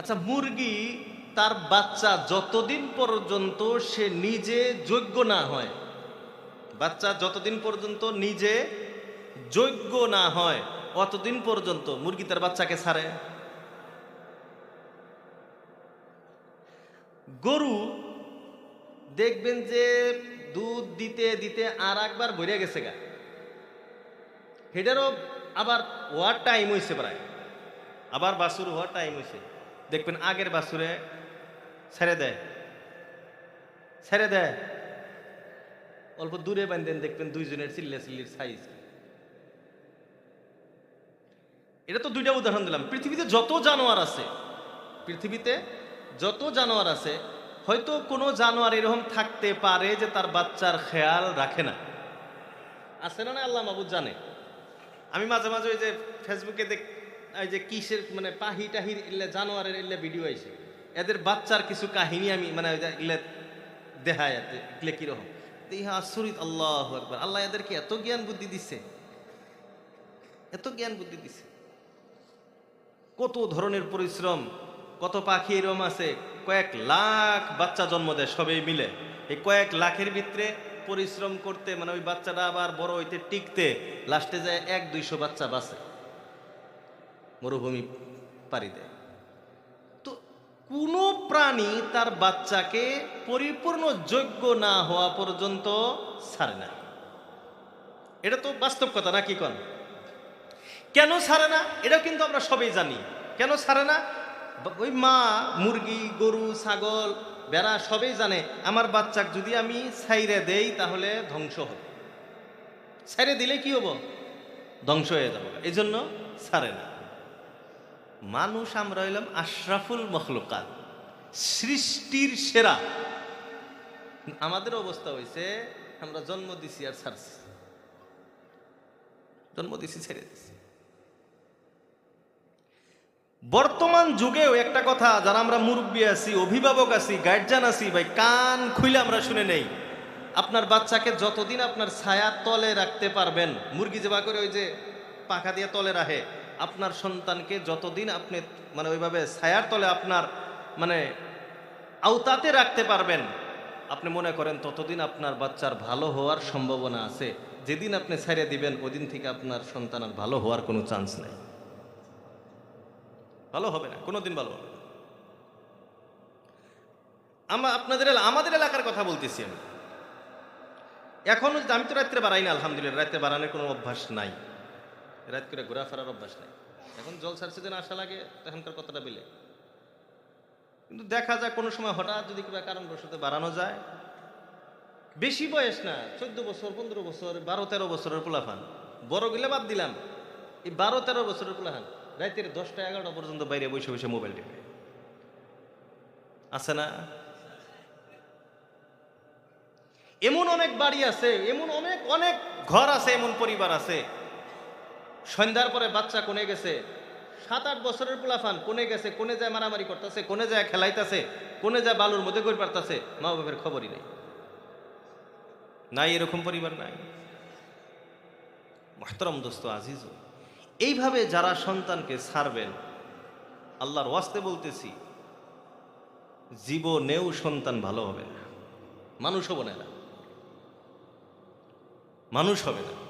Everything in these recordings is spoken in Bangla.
আচ্ছা মুরগি তার বাচ্চা যতদিন পর্যন্ত সে নিজে যোগ্য না হয়, বাচ্চা যতদিন পর্যন্ত নিজে যোগ্য না হয়, অতদিন পর্যন্ত মুরগি তার বাচ্চাকে ছাড়ে। গরু দেখবেন যে দুধ দিতে দিতে আর একবার ভরে গেছে গা। হেটারও আবার ওয়ার টাইম হয়েছে প্রায়। আবার বাসুর হওয়ার টাইম হয়েছে দেখবেন আগের বাসুরে ছেড়ে দেয়। ছেড়ে দেয়। অল্প দূরে বান্ধেন দেখবেন দুইজনের চিল্লে চিল্লির সাইজ এটা তো দুইটা উদাহরণ দিলাম। পৃথিবীতে যত জানোয়ার আছে, পৃথিবীতে যত জানোয়ার আছে, হয়তো কোনো জানোয়ার এরকম থাকতে পারে যে তার বাচ্চার খেয়াল রাখে না। আছে না না আল্লাহ মাবুদ জানে। আমি মাঝে মাঝে ওই যে ফেসবুকে দেখ ওই যে কিসের মানে পাহি টাহির ইল্লে জানোয়ারের ইল্লে ভিডিও আইছে। এদের বাচ্চার কিছু কাহিনী আমি মানে ইল্লে দেখায় এগুলো কীরকম। ইহা আশ্চরিত আল্লাহ একবার আল্লাহ এদেরকে এত জ্ঞান বুদ্ধি দিছে। এত জ্ঞান বুদ্ধি দিছে। কত ধরনের পরিশ্রম, কত পাখি এরম আছে, কয়েক লাখ বাচ্চা জন্ম দেয় সবাই মিলে। এই কয়েক লাখের ভিতরে পরিশ্রম করতে মানে ওই বাচ্চাটা আবার বড় হইতে, টিকতে, লাস্টে যায় এক দুইশো বাচ্চা বাঁচে। মরুভূমি পাড়ি দেয়। তো কোনো প্রাণী তার বাচ্চাকে পরিপূর্ণ যোগ্য না হওয়া পর্যন্ত ছাড়ে না। এটা তো বাস্তব কথা, না কি কন? কেন ছাড়ে না? এটাও কিন্তু আমরা সবাই জানি। কেন ছাড়ে না? ওই মা, মুরগি, গরু, ছাগল বেড়া সবাই জানে, আমার বাচ্চাক যদি আমি ছাইরে দেই তাহলে ধ্বংস হবে। ছাইরে দিলে কি হব? ধ্বংস হয়ে যাব। এই জন্য ছাড়ে না। মানুষ আমরা হইলাম আশরাফুল মখলুকাত, সৃষ্টির সেরা। আমাদের অবস্থা হয়েছে আমরা জন্ম দিছি আর ছাড়ছি। জন্ম দিছি, ছেড়ে দিছি। বর্তমান যুগেও একটা কথা, যারা আমরা মুরব্বী আছি, অভিভাবক আছি গার্জিয়ান আছি, ভাই, কান খুলে আমরা শুনে নেই। আপনার বাচ্চাকে যতদিন আপনার ছায়া তলে রাখতে পারবেন, মুরগি যেবা করে ওই যে পাখা দিয়ে তলে রাখে আপনার সন্তানকে যতদিন আপনি মানে ওইভাবে ছায়ার তলে আপনার মানে আওতাতে রাখতে পারবেন, আপনি মনে করেন ততদিন আপনার বাচ্চার ভালো হওয়ার সম্ভাবনা আছে। যেদিন আপনি ছেড়ে দিবেন, ওদিন থেকে আপনার সন্তান আর ভালো হওয়ার কোনো চান্স নেই। ভালো হবে না, কোনোদিন ভালো হবে আমরা আপনাদের আমাদের এলাকার কথা বলতেছি আমি। এখন আমি তো রাত্রে বাড়াই না, আলহামদুলিল্লাহ, রাত্রে বাড়ানোর কোনো অভ্যাস নাই। রাত করে ঘোরাফেরার অভ্যাস নাই। এখন জল সার্সে যেন আসা লাগে, তখনকার কথাটা বেলে। কিন্তু দেখা যায় কোনো সময় হঠাৎ যদি কিবা কারণবশত বাড়ানো যায়। বেশি বয়স না, চোদ্দ বছর, পনেরো বছর, বারো, তেরো বছরের পোলাফান বড় গেলে বাদ দিলাম। এই বারো, তেরো বছরের পোলাফান রাতের দশটা, এগারোটা পর্যন্ত বাইরে বসে বসে মোবাইল টিপে। আছে না? এমন অনেক বাড়ি আছে, এমন অনেক অনেক ঘর আছে, এমন পরিবার আছে। সন্ধ্যার পরে বাচ্চা কোনে গেছে? সাত আট বছরের পোলাফান কোনে গেছে? কোনে যায় মারামারি করতেছে? কোনে যায় খেলাইতেছে? কোনে যায় বালুর মধ্যে করে পারতেছে মা বাবার খবরই নেই। নাই এরকম পরিবার নাই। মহতরম দোস্ত আজিজ এইভাবে যারা সন্তানকে ছাড়বেন, আল্লাহর ওয়াস্তে বলতেছি, জীবনেও সন্তান ভালো হবে না। মানুষ হবে না। মানুষ হবে না।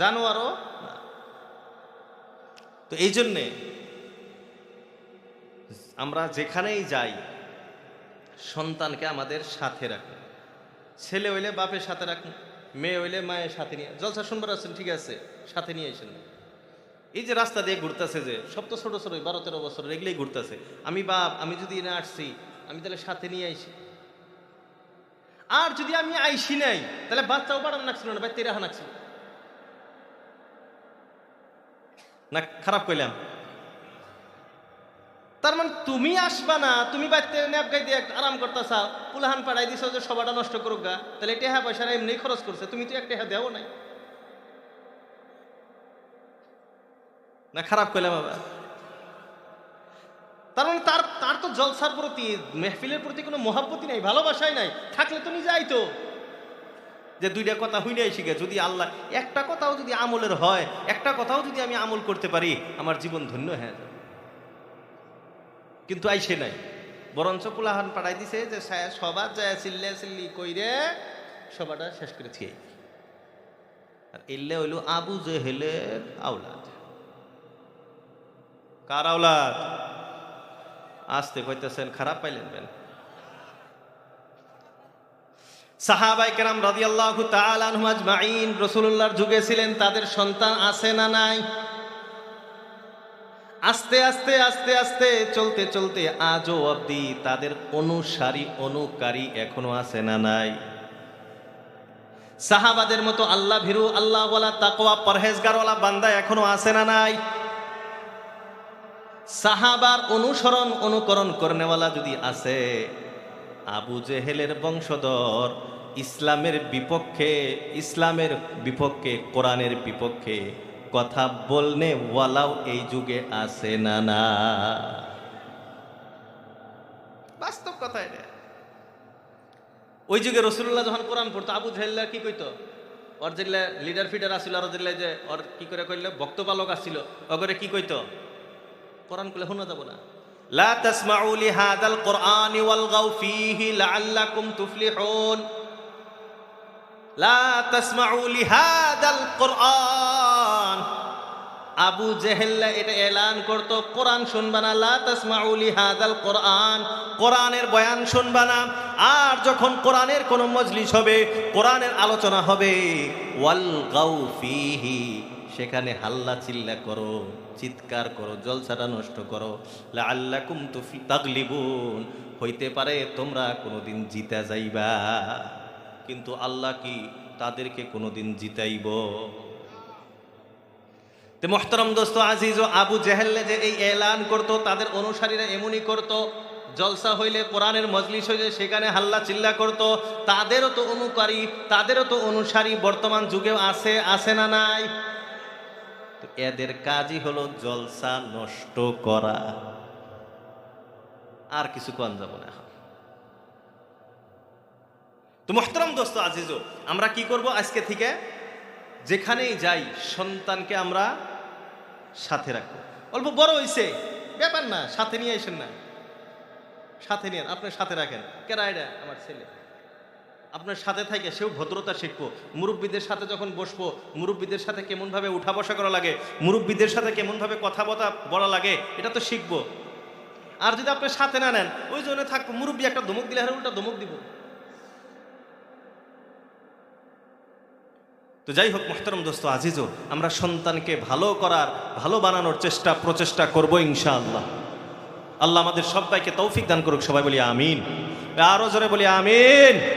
জানোয়ারও না। তো এই জন্যে আমরা যেখানেই যাই, সন্তানকে আমাদের সাথে রাখুন। ছেলে হইলে বাপের সাথে রাখুন, মেয়ে হইলে মায়ের সাথে নিয়ে। জলসা শুনবার আছেন, ঠিক আছে, সাথে নিয়ে এসেন এই যে রাস্তা দিয়ে ঘুরতেছে যে, সব তো ছোটো ছোটো বারো তেরো বছর, এগুলোই ঘুরতেছে। আমি বাপ, আমি যদি এনে আসছি, আমি তাহলে সাথে নিয়ে আইসি। আর যদি আমি আইসি নাই, তাহলে বাচ্চাও বাড়ান নাকছিল না, ভাই, তেরাহা নাকছিল না, খারাপ কইলাম। তার মানে তুমি আসবা না, তুমি বাড়িতে ন্যাপ গাই দিয়ে আরাম করতেছা, পুলাহান পাড়াই দিছো যে সবাটা নষ্ট করুক গা, তাহলে এটা হ্যাঁ পয়সা এমনি খরচ করছে, তুমি তো একটা হ্যাঁ দেও নাই। না, খারাপ করলাম বাবা তার মানে তার তার তো জলসার প্রতি, মেহফিলের প্রতি কোনো মহাব্বতি নাই, ভালোবাসাই নাই, থাকলে তো নিজে আইতো। যে দুইটা কথা হইনাই শিখে, যদি আল্লাহ, একটা কথাও যদি আমলের হয়, একটা কথাও যদি আমি আমল করতে পারি, আমার জীবন ধন্য হয়ে যাবে। কিন্তু আইসে নাই। বরঞ্চ পুলাহান পাঠাই দিছে যে সবার যায় চিল্লে চিল্লি কইরে সবাটা শেষ করে থিয়ে আর এলে হইল আবু জেহেলের আওলাদ। কার আওলাদ? আসতে কইতেছেন, খারাপ পাইলেন বেন। সাহাবাই কেরাম রাদিয়াল্লাহু তাআলা আনহুম আজমাইন রাসূলুল্লাহর যুগে ছিলেন, তাদের সন্তান আছে না নাই? আস্তে আস্তে আস্তে আস্তে, চলতে চলতে আজও অবধি তাদের অনুসারী, অনুকারী এখনও আছে না নাই? সাহাবাদের মতো আল্লাহ ভীরু, আল্লাহ তাকওয়া পরহেজগারওয়ালা বান্দা এখনও আছে না নাই? সাহাবার অনুসরণ, অনুকরণ করনেওয়ালা যদি আছে আবু জেহেলের বংশধর ইসলামের বিপক্ষে ইসলামের বিপক্ষে কোরআনের বিপক্ষে কথা বলনে ওয়ালাও এই যুগে আছে না না। বাস্তব কথা এটা। ওই যুগে রসুল্লাহ যখন কোরআন পড়তো আবু জেহেল্লা কি কইতো? ওর যেগুলা লিডার ফিডার আসছিল আর যেগুলা যে ওর কি করে কইলে বক্তপালক আসছিল অগরে কি কইতো? কোরআন করলে শোনা যাব না। লা তাসমাউ লিহাদাল কোরআনি ওয়ালগাউ ফীহি লাআল্লাকুম তুফলিহুন। লা তাসমাউ লিহাদাল কোরআন আবু জেহেল্লা এটা এলান করত, কোরআন শুনবা না, লা লিহাদাল কোরআন কোরআনের বয়ান শুনবা না, আর যখন কোরআনের কোনো মজলিস হবে, কোরআনের আলোচনা হবে, ওয়াল গাউ ফিহি, সেখানে হাল্লা চিল্লা করো। চিৎকার করো, জলসাটা নষ্ট করো। লাআল্লাকুম তুফি তাগলিবুন। হইতে পারে তোমরা কোনোদিন জিতা যাইবা, কিন্তু আল্লাহ কি তাদেরকে কোনোদিন জিতাইব? তে মোহতরম দোস্ত আজিজ ও আবু জেহেল্লে যে এই এলান করত, তাদের অনুসারীরা এমনই করত। জলসা হইলে কোরআনের মজলিস হইলে সেখানে হাল্লা চিল্লা করত। তাদেরও তো অনুকারী, তাদেরও তো অনুসারী বর্তমান যুগেও আছে আছে না নাই? তো এদের কাজই হলো জলসা নষ্ট করা। আর কিছু কন যাব না এখন। তো মোহতরম দোস্ত আজিজ, আমরা কি করব আজকে থেকে? যেখানেই যাই, সন্তানকে আমরা সাথে রাখব। অল্প বড় হয়েছে ব্যাপার না, সাথে নিয়ে আসেন না। সাথে নিয়ে আপনি সাথে রাখেন। কেরা এটা আমার ছেলে। আপনার সাথে থাকে, সেও ভদ্রতা শিখব। মুরব্বীদের সাথে যখন বসবো, মুরব্বীদের সাথে কেমনভাবে উঠা বসা করা লাগে, মুরব্বীদের সাথে কেমনভাবে কথা বথা বলা লাগে, এটা তো শিখব। আর যদি আপনার সাথে না নেন, ওই জন্য থাকব মুরব্বী একটা ধমক দিলে হারে উল্টা ধমক দিব। তো যাই হোক, মোহতরম দোস্ত, আজিজও, আমরা সন্তানকে ভালো করার, ভালো বানানোর চেষ্টা, প্রচেষ্টা করব ইনশাআল্লাহ। আল্লাহ আমাদের সবাইকে তৌফিক দান করুক, সবাই বলি আমিন। আরও জোরে বলি আমিন।